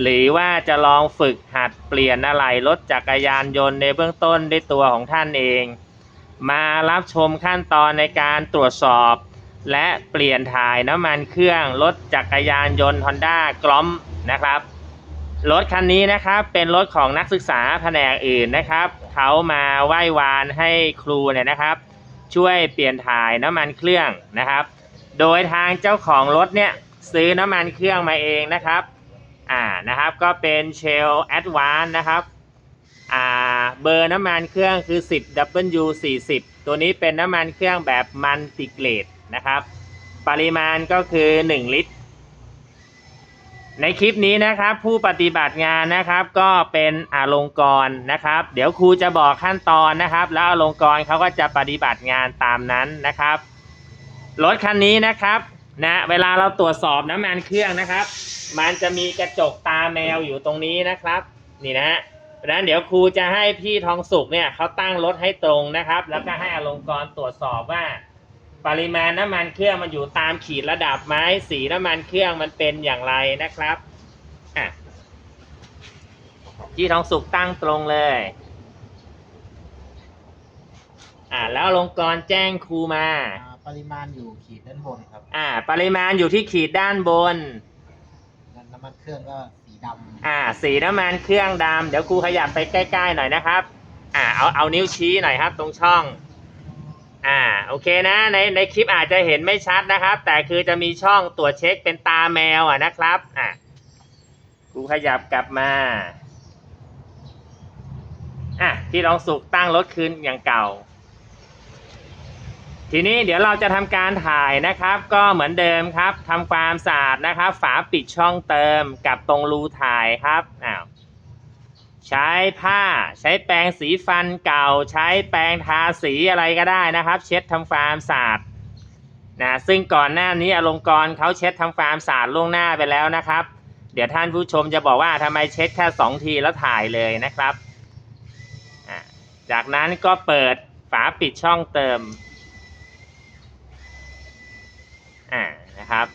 หรือว่าจะลองฝึกหัดเปลี่ยนอะไหล่รถจักรยานยนต์ในเบื้องต้นด้วยตัวของท่านเอง มารับชมขั้นตอนในการตรวจสอบ และเปลี่ยนถ่ายน้ำมันเครื่องรถจักรยานยนต์ Honda กล้อมนะครับรถคันนี้นะครับเป็นรถของนักศึกษาแผนกอื่นนะครับเขามาไหว้วานให้ครูเนี่ยนะครับ ช่วยเปลี่ยนถ่ายน้ำมันเครื่องนะครับ โดยทางเจ้าของรถเนี่ยซื้อน้ำมันเครื่องมาเองนะครับ อ่านะครับก็เป็น Shell Advance นะครับอ่าเบอร์น้ำมันเครื่องคือ 10 W 40 ตัวนี้เป็นน้ำมันเครื่องแบบมันติเกรดนะครับ ปริมาณก็คือ 1 ลิตร ในคลิปนี้นะครับผู้ปฏิบัติงานนะครับก็เป็นอาลงกรนะครับ เดี๋ยวครูจะบอกขั้นตอนนะครับ แล้วอาลงกรเขาก็จะปฏิบัติงานตามนั้นนะครับรถคันนี้นะครับนะเวลาเราตรวจสอบน้ำมันเครื่องนะครับ มันจะมีกระจกตาแมวอยู่ตรงนี้นะครับ นี่นะฮะเพราะฉะนั้นเดี๋ยวครูจะให้พี่ทองสุกเนี่ยเขาตั้งรถให้ตรงนะครับ แล้วก็ให้อลงกรณ์ตรวจสอบว่า ปริมาณน้ำมันเครื่องมันอยู่ตามขีดระดับไหมสีน้ำมันเครื่องมันเป็นอย่างไรนะครับอะพี่ทองสุกตั้งตรงเลย อ่าแล้วอลงกรณ์แจ้งครูมาอ่าปริมาณอยู่ขีดด้านบนครับ อ่า ปริมาณอยู่ที่ขีดด้านบนน้ำมันเครื่องก็สีดำอ่า สีน้ำมันเครื่องดำเดี๋ยวครูขยับไปใกล้ๆหน่อยนะครับ อ่า เอาเอานิ้วชี้หน่อยครับ ตรงช่อง อ่า โอเคนะ ในในคลิปอาจจะเห็นไม่ชัดนะครับ แต่คือจะมีช่องตรวจเช็คเป็นตาแมวอะนะครับ อ่าครูขยับกลับมา อะที่ลองสุกตั้งรถคืนอย่างเก่า ทีนี้เดี๋ยวเราจะทำการถ่ายนะครับ ก็เหมือนเดิมครับทำความสะอาดนะครับ ฝาปิดช่องเติมกับตรงรูถ่ายครับอ้าวใช้ผ้าใช้แปรงสีฟันเก่า ใช้แปรงทาสีอะไรก็ได้นะครับ เช็ดทำความสะอาดนะซึ่งก่อนหน้านี้อลงกรณ์เขาเช็ดทำความสะอาดล่วงหน้าไปแล้วนะครับ เดี๋ยวท่านผู้ชมจะบอกว่าทำไมเช็ดแค่สองทีแล้วถ่ายเลยนะครับ จากนั้นก็เปิดฝาปิดช่องเติม อ่านะครับ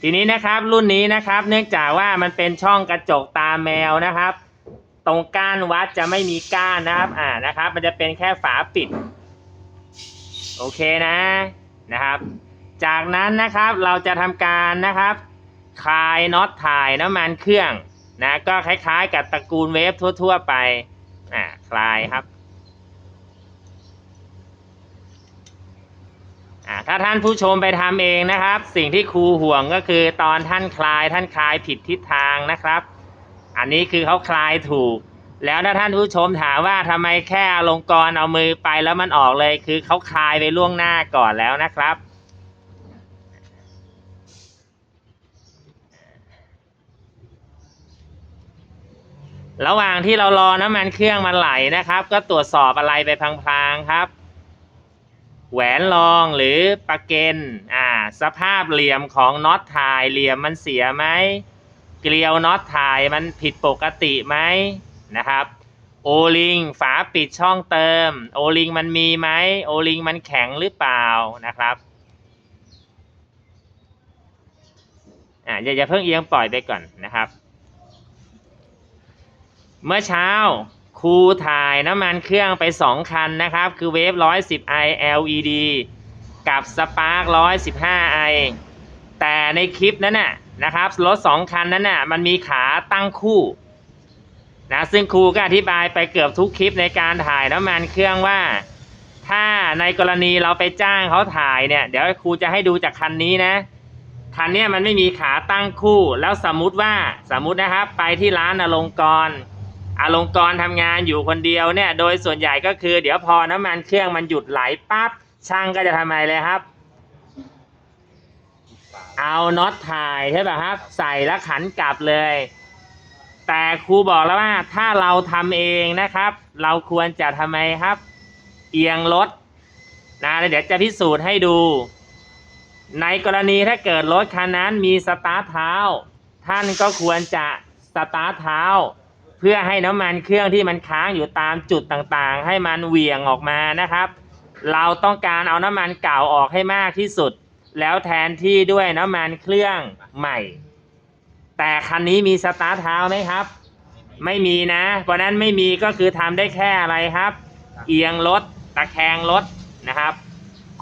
ทีนี้นะครับรุ่นนี้นะครับ เนื่องจากว่ามันเป็นช่องกระจกตาแมวนะครับ ตรงก้านวัดจะไม่มีก้านนะครับ อ่านะครับ มันจะเป็นแค่ฝาปิด โอเคนะนะครับ จากนั้นนะครับเราจะทำการนะครับคลายน็อตถ่ายน้ำมันเครื่องนะก็คล้ายๆ กับตระกูลเวฟทั่ว ๆ ไปอ่าคลายครับ อ่า ถ้าท่านผู้ชมไปทำเองนะครับ สิ่งที่ครูห่วงก็คือตอนท่านคลายท่านคลายผิดทิศทางนะครับ อันนี้คือเขาคลายถูก แล้วถ้าท่านผู้ชมถามว่าทำไมแค่อลงกรเอามือไปแล้วมันออกเลย คือเขาคลายไปล่วงหน้าก่อนแล้วนะครับระหว่างที่เรารอน้ำมันเครื่องมันไหลนะครับ ก็ตรวจสอบอะไรไปพลางๆครับ แหวนรองหรือปะเกนอ่า สภาพเหลี่ยมของน็อตถ่ายเหลี่ยมมันเสียไหมเกลียวน็อตถ่ายมันผิดปกติไหมนะครับโอลิงฝาปิดช่องเติม โอลิงมันมีไหมโอลิงมันแข็งหรือเปล่านะครับอ่าอย่าอย่าเพิ่งเอียงปล่อยไปก่อนนะครับ เมื่อเช้า ครูถ่ายน้ำมันเครื่องไปสองคันนะครับ คือเวฟร้อยสิบไอ LED กับสปาร์กร้อยสิบห้าไอแต่ในคลิปนั้นน่ะนะครับรถสองคันนั้นน่ะมันมีขาตั้งคู่นะซึ่งครูก็อธิบายไปเกือบทุกคลิปในการถ่ายน้ำมันเครื่องว่า ถ้าในกรณีเราไปจ้างเขาถ่ายเนี่ย เดี๋ยวครูจะให้ดูจากคันนี้นะ คันนี้มันไม่มีขาตั้งคู่ แล้วสมมติว่าสมมตินะครับ ไปที่ร้านอลงกรณ์ อลงกรณ์ทำงานอยู่คนเดียวเนี่ย โดยส่วนใหญ่ก็คือ เดี๋ยวพอน้ำมันเครื่องมันหยุดไหลปั๊บช่างก็จะทำอะไรเลยครับ เอาน็อตถ่ายใช่ป่ะครับ ใส่แล้วขันกลับเลย แต่ครูบอกแล้วว่าถ้าเราทำเองนะครับ เราควรจะทำไมครับ เอียงรถนะเดี๋ยวจะพิสูจน์ให้ดู ในกรณีถ้าเกิดรถคันนั้นมีสตาร์ทเท้า ท่านก็ควรจะสตาร์ทเท้า เพื่อให้น้ำมันเครื่องที่มันค้างอยู่ตามจุดต่างๆ ให้มันเหวี่ยงออกมานะครับ เราต้องการเอาน้ำมันเก่าออกให้มากที่สุด แล้วแทนที่ด้วยน้ำมันเครื่องใหม่ แต่คันนี้มีสตาร์ทเท้าไหมครับ ไม่มีนะเพราะนั้นไม่มีก็คือทำได้แค่อะไรครับ เอียงรถตะแคงรถนะครับ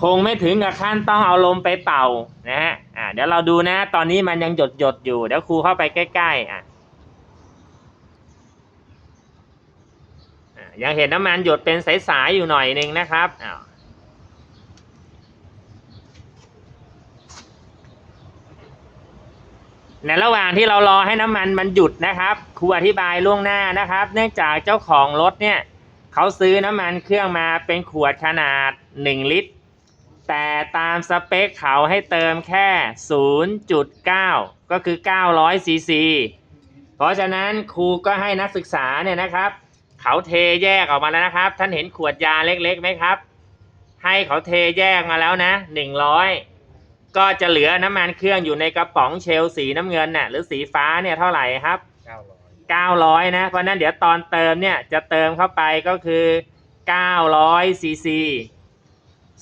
คงไม่ถึงกับขั้นต้องเอาลมไปเป่านะฮะอ่าเดี๋ยวเราดูนะ ตอนนี้มันยังหยดหยดๆอยู่เดี๋ยวครูเข้าไปใกล้ๆอะอะ ยังเห็นน้ำมันหยดเป็นสายๆอยู่หน่อยหนึ่งนะครับอ้าวในระหว่างที่เรารอให้น้ำมันมันหยุดนะครับครูอธิบายล่วงหน้านะครับ เนื่องจากเจ้าของรถเนี่ยเขาซื้อน้ำมันเครื่องมาเป็นขวดขนาด 1 ลิตร แต่ตามสเปคเขาให้เติมแค่ 0.9 ก็คือ900ซีซีเพราะฉะนั้นครูก็ให้นักศึกษาเนี่ยนะครับ เขาเทแยกออกมาแล้วนะครับ ท่านเห็นขวดยาเล็กๆไหมครับ ให้เขาเทแยกมาแล้วนะ100ก็จะเหลือน้ำมันเครื่องอยู่ในกระป๋องเชลสีน้ำเงินน่ะหรือสีฟ้าเนี่ยเท่าไหร่ครับเก้าร้อย900นะเพราะฉะนั้นเดี๋ยวตอนเติมเนี่ยจะเติมเข้าไปก็คือ900ซีซี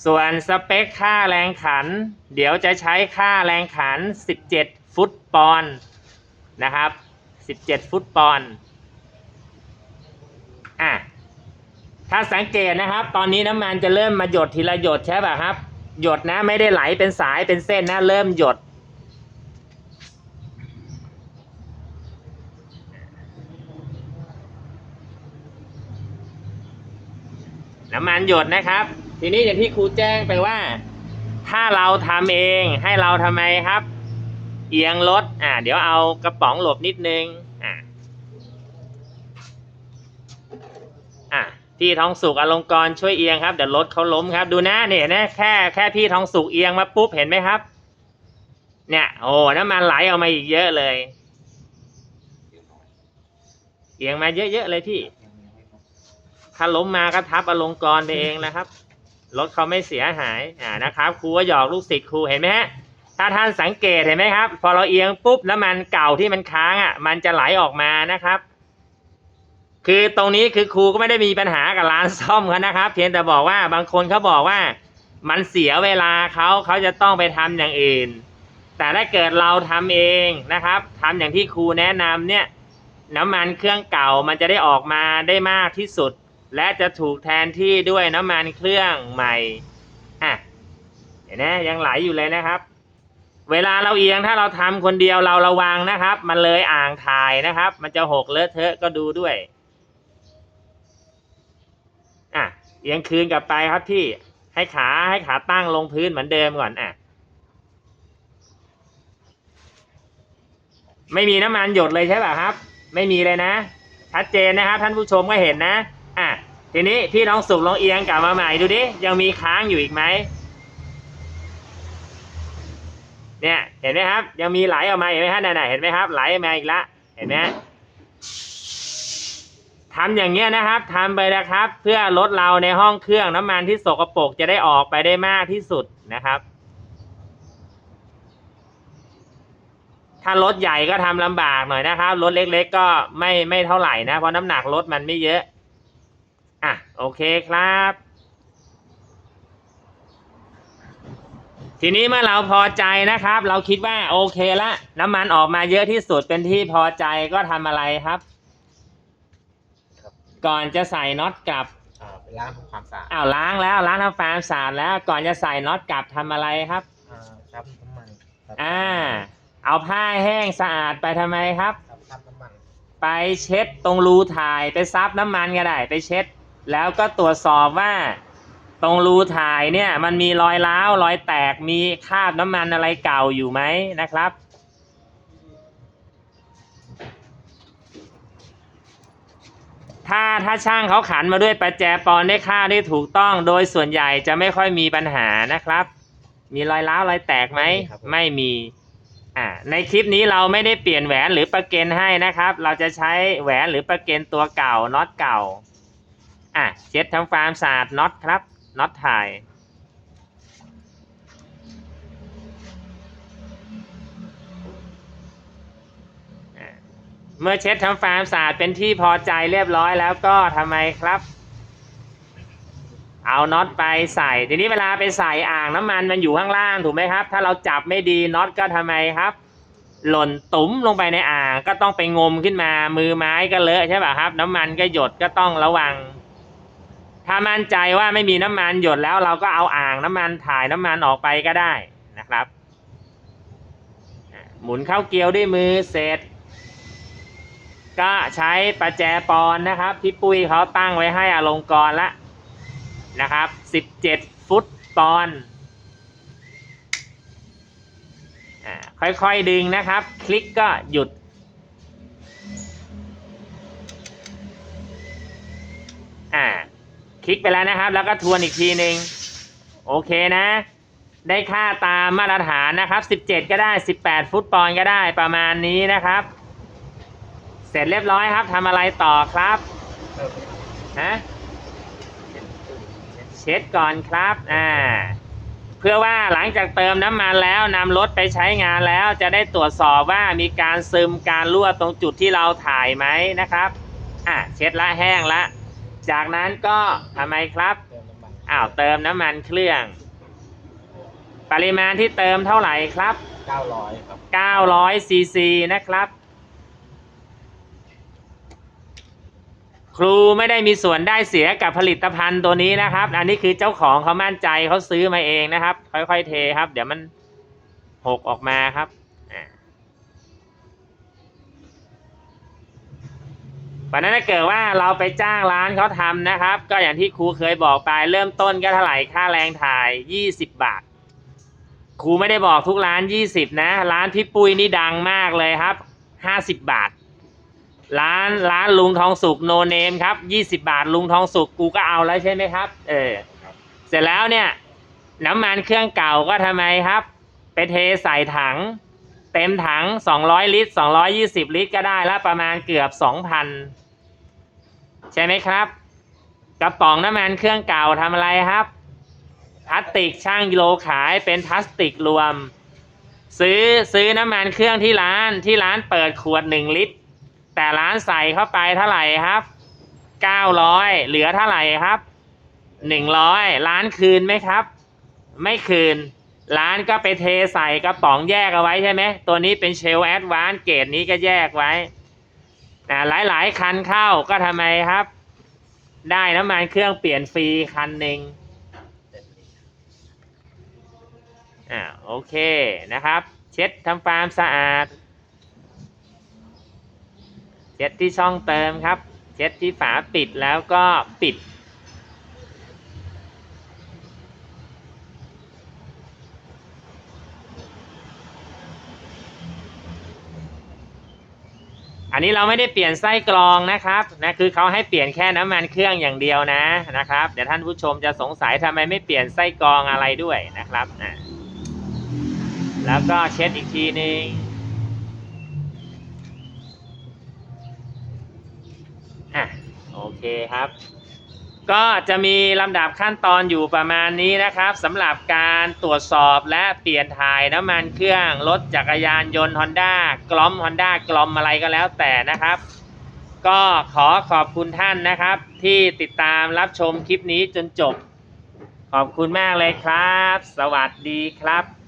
ส่วนสเปคค่าแรงขัน เดี๋ยวจะใช้ค่าแรงขัน 17 ฟุตปอนด์นะครับ 17 ฟุตปอนด์อะ ถ้าสังเกตนะครับ ตอนนี้น้ำมันจะเริ่มมาหยดทีละหยดใช่ป่ะครับ หยดนะไม่ได้ไหลเป็นสายเป็นเส้นนะเริ่มหยด น้ำมันหยดนะครับ ทีนี้อย่างที่ครูแจ้งไปว่า ถ้าเราทำเองให้เราทำไมครับ เอียงรถอ่าเดี๋ยวเอากระป๋องหลบนิดนึงอ่าอะ พี่ทองสุกอลงกรช่วยเอียงครับเดี๋ยวรถเขาล้มครับ ดูนะเนี่ยนะแค่แค่พี่ทองสุกเอียงมาปุ๊บเห็นไหมครับ เนี่ย โอ้น้ำมันไหลออกมาอีกเยอะเลย เอียงมาเยอะๆเลยพี่ ถ้าล้มมาก็ทับอลงกรไปเองนะครับรถเขาไม่เสียหายอ่านะครับครูก็หยอกลูกศิษย์ครูเห็นไหมฮะถ้าท่านสังเกตเห็นไหมครับ พอเราเอียงปุ๊บน้ำมันเก่าที่มันค้างอะ มันจะไหลออกมานะครับ คือตรงนี้คือครูก็ไม่ได้มีปัญหากับร้านซ่อมเขานะครับ เพียงแต่บอกว่าบางคนเขาบอกว่ามันเสียเวลาเขาเขาจะต้องไปทำอย่างอื่น แต่ถ้าเกิดเราทำเองนะครับทำอย่างที่ครูแนะนำเนี่ยน้ำมันเครื่องเก่ามันจะได้ออกมาได้มากที่สุด และจะถูกแทนที่ด้วยน้ำมันเครื่องใหม่อะเห็นไหมยังไหลอยู่เลยนะครับ เวลาเราเอียงถ้าเราทำคนเดียวเราระวังนะครับ มันเลยอ่างถ่ายนะครับ มันจะหกเลอะเทอะก็ดูด้วย อะ เอียงคืนกลับไปครับพี่ให้ขาให้ขาตั้งลงพื้นเหมือนเดิมก่อนอะ ไม่มีน้ำมันหยดเลยใช่ป่ะครับ ไม่มีเลยนะชัดเจนนะครับท่านผู้ชมก็เห็นนะอะทีนี้พี่น้องสุกลองเอียงกลับมาใหม่ดูดิยังมีค้างอยู่อีกไหมเนี่ยเห็นไหมครับ ยังมีไหลออกมาเห็นไหมฮะนั่นเห็นไหมครับไหลออกมาอีกละเห็นไหม ทำอย่างเงี้ยนะครับทำไปนะครับ เพื่อลดเราในห้องเครื่องน้ำมันที่สกปรกจะได้ออกไปได้มากที่สุดนะครับ ถ้ารถใหญ่ก็ทำลำบากหน่อยนะครับรถเล็ก ๆ ก็ไม่ไม่เท่าไหร่นะเพราะน้ำหนักรถมันไม่เยอะอะโอเคครับ ทีนี้เมื่อเราพอใจนะครับ เราคิดว่าโอเคละ น้ำมันออกมาเยอะที่สุดเป็นที่พอใจก็ทำอะไรครับ ก่อนจะใส่น็อตกลับอ่าไปล้างทำความสะอาดอ้าวล้างแล้วล้างทำความสะอาดแล้วก่อนจะใส่น็อตกลับทำอะไรครับ อ่าซับน้ำมันครับอ่า เอาผ้าแห้งสะอาดไปทำไมครับ ครับซับน้ำมันไปเช็ดตรงรูถ่ายไปซับน้ำมันก็ได้ไปเช็ด แล้วก็ตรวจสอบว่า ตรงรูถ่ายเนี่ยมันมีรอยร้าวรอยแตกมีคราบน้ำมันอะไรเก่าอยู่ไหมนะครับ ถ้าถ้าช่างเขาขันมาด้วยประแจปอนได้ค่าได้ถูกต้อง โดยส่วนใหญ่จะไม่ค่อยมีปัญหานะครับ มีรอยร้าวรอยแตกไหมไม่มีอ่าในคลิปนี้เราไม่ได้เปลี่ยนแหวนหรือประเกนให้นะครับ เราจะใช้แหวนหรือประเกนตัวเก่าน็อตเก่าอะเช็ดทำความสะอาดน็อตครับน็อตถ่าย เมื่อเช็ดทำความสะอาดเป็นที่พอใจเรียบร้อยแล้วก็ทำไมครับ เอาน็อตไปใส่ ทีนี้เวลาไปใส่อ่างน้ำมันมันอยู่ข้างล่างถูกไหมครับ ถ้าเราจับไม่ดีน็อตก็ทำไมครับ หล่นตุ๋มลงไปในอ่างก็ต้องไปงมขึ้นมามือไม้ก็เลอะใช่ป่ะครับ น้ำมันก็หยดก็ต้องระวัง ถ้ามั่นใจว่าไม่มีน้ำมันหยดแล้วเราก็เอาอ่างน้ำมันถ่ายน้ำมันออกไปก็ได้นะครับ หมุนเข้าเกลียวด้วยมือเสร็จ ก็ใช้ประแจปอนนะครับที่ปุ้ยเขาตั้งไว้ให้อลงกรละนะครับ 17 ฟุตปอนอ่าค่อยๆดึงนะครับ คลิกก็หยุด อ่า คลิกไปแล้วนะครับ แล้วก็ทวนอีกทีหนึ่งโอเคนะ ได้ค่าตามมาตรฐานนะครับ 17 ก็ได้ 18 ฟุตปอนก็ได้ประมาณนี้นะครับ เสร็จเรียบร้อยครับทำอะไรต่อครับเพิ่มฮะเช็ดตู้เช็ดเช็ดก่อนครับอ่าเพื่อว่าหลังจากเติมน้ำมันแล้วนำรถไปใช้งานแล้ว จะได้ตรวจสอบว่ามีการซึมการรั่วตรงจุดที่เราถ่ายไหมนะครับอะเช็ดละแห้งละ จากนั้นก็ทำไมครับเติมน้ำมันอ้าวเติมน้ำมันเครื่อง ปริมาณที่เติมเท่าไหร่ครับเก้าร้อยครับ900ซีซีนะครับ ครูไม่ได้มีส่วนได้เสียกับผลิตภัณฑ์ตัวนี้นะครับ อันนี้คือเจ้าของเขามั่นใจเขาซื้อมาเองนะครับ ค่อยๆเทครับ เดี๋ยวมันหกออกมาครับอ่าเพราะนั้นถ้าเกิดว่าเราไปจ้างร้านเขาทำนะครับ ก็อย่างที่ครูเคยบอกไปเริ่มต้นก็เท่าไหร่ค่าแรงถ่าย 20 บาท ครูไม่ได้บอกทุกร้าน 20 นะ ร้านพี่ปุ้ยนี่ดังมากเลยครับ 50 บาท ร้านร้านลุงทองสุกโนเนมครับ20บาทลุงทองสุกกูก็เอาแล้วใช่ไหมครับ เออครับเสร็จแล้วเนี่ย น้ำมันเครื่องเก่าก็ทำไมครับ ไปเทใส่ถัง เต็มถัง200ลิตร220ลิตรก็ได้แล้วประมาณเกือบ2,000ใช่ไหมครับ กระป๋องน้ำมันเครื่องเก่าทำอะไรครับ พลาสติกช่างกิโลขายเป็นพลาสติกรวม ซื้อซื้อน้ำมันเครื่องที่ร้านที่ร้านเปิดขวด1ลิตร แต่ร้านใส่เข้าไปเท่าไหร่ครับ900เหลือเท่าไหร่ครับ100ร้านคืนไหมครับ ไม่คืน ร้านก็ไปเทใส่กระป๋องแยกเอาไว้ใช่ไหมตัวนี้เป็นเชลแอดวานเกรดนี้ก็แยกไว้นะหลายๆคันเข้าก็ทำไมครับ ได้น้ำมันเครื่องเปลี่ยนฟรีคันหนึ่งอ่าโอเคนะครับ เช็ดทำความสะอาด ช็ดที่ช่องเติมครับ เช็ดที่ฝาปิดแล้วก็ปิด อันนี้เราไม่ได้เปลี่ยนไส้กรองนะครับนะคือเขาให้เปลี่ยนแค่น้ำมันเครื่องอย่างเดียวนะนะครับ เดี๋ยวท่านผู้ชมจะสงสัยทำไมไม่เปลี่ยนไส้กรองอะไรด้วยนะครับนะแล้วก็เช็ดอีกทีนึ่งอะโอ เคครับ ก็จะมีลำดับขั้นตอนอยู่ประมาณนี้นะครับสำหรับการตรวจสอบและเปลี่ยนถ่ายน้ำมันเครื่องรถจักรยานยนต์ Honda กล้อม Honda กล้อมอะไรก็แล้วแต่นะครับ ก็ขอขอบคุณท่านนะครับ ที่ติดตามรับชมคลิปนี้จนจบ ขอบคุณมากเลยครับ สวัสดีครับ